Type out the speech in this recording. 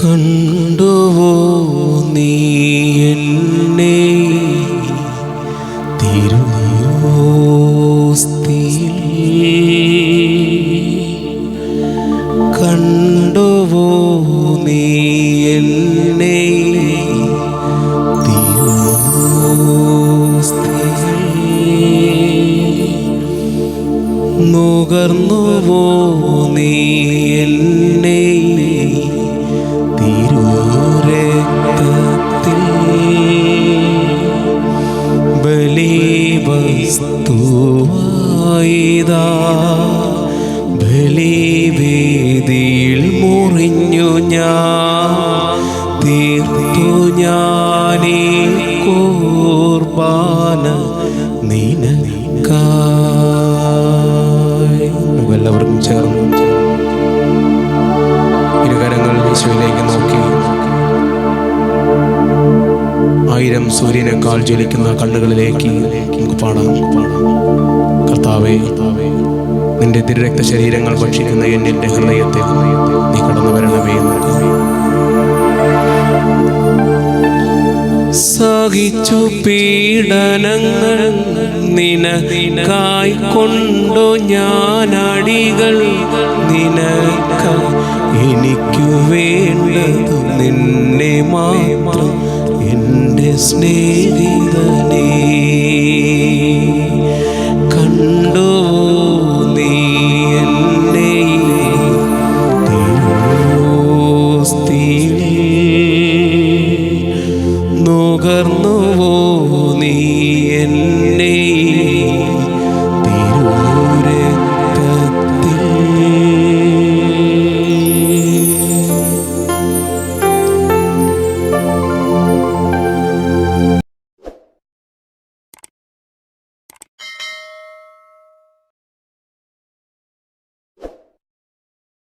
കണ്ടുവോ നീ എന്നെ? കണ്ടുവോ നീ നുകർന്നുവോ നീ എന്നെ? ബലിവസ്തുവായിതാ ബലിവേദിയിൽ മുറിഞ്ഞു ഞാൻ. തീർത്തു ഞാനീ കൂർബാന നിനക്കാവർക്കും ചേർന്ന്. ഇരുകരങ്ങൾ ഈശോയിലേക്ക് നോക്കി. സൂര്യനേക്കാൾ ജ്വലിക്കുന്ന കണ്ണുകളിലേക്ക് നമുക്ക് പാടാം. കർത്താവേ നിന്റെ തിരുരക്ത ശരീരങ്ങൾ ഭക്ഷിക്കുന്ന എന്നിന്റെ ഹൃദയത്തെ നീ കടന്നു വരണമേ സഹിച്ചു പീഡനങ്ങൾ നിനക്കായി കൊണ്ടു ഞാനടികൾ. നിനക്ക എനിക്കു വേണ്ടത് സ്നേഹിതനേ കണ്ടോ നീ എന്നെ നോകർന്നുവോ?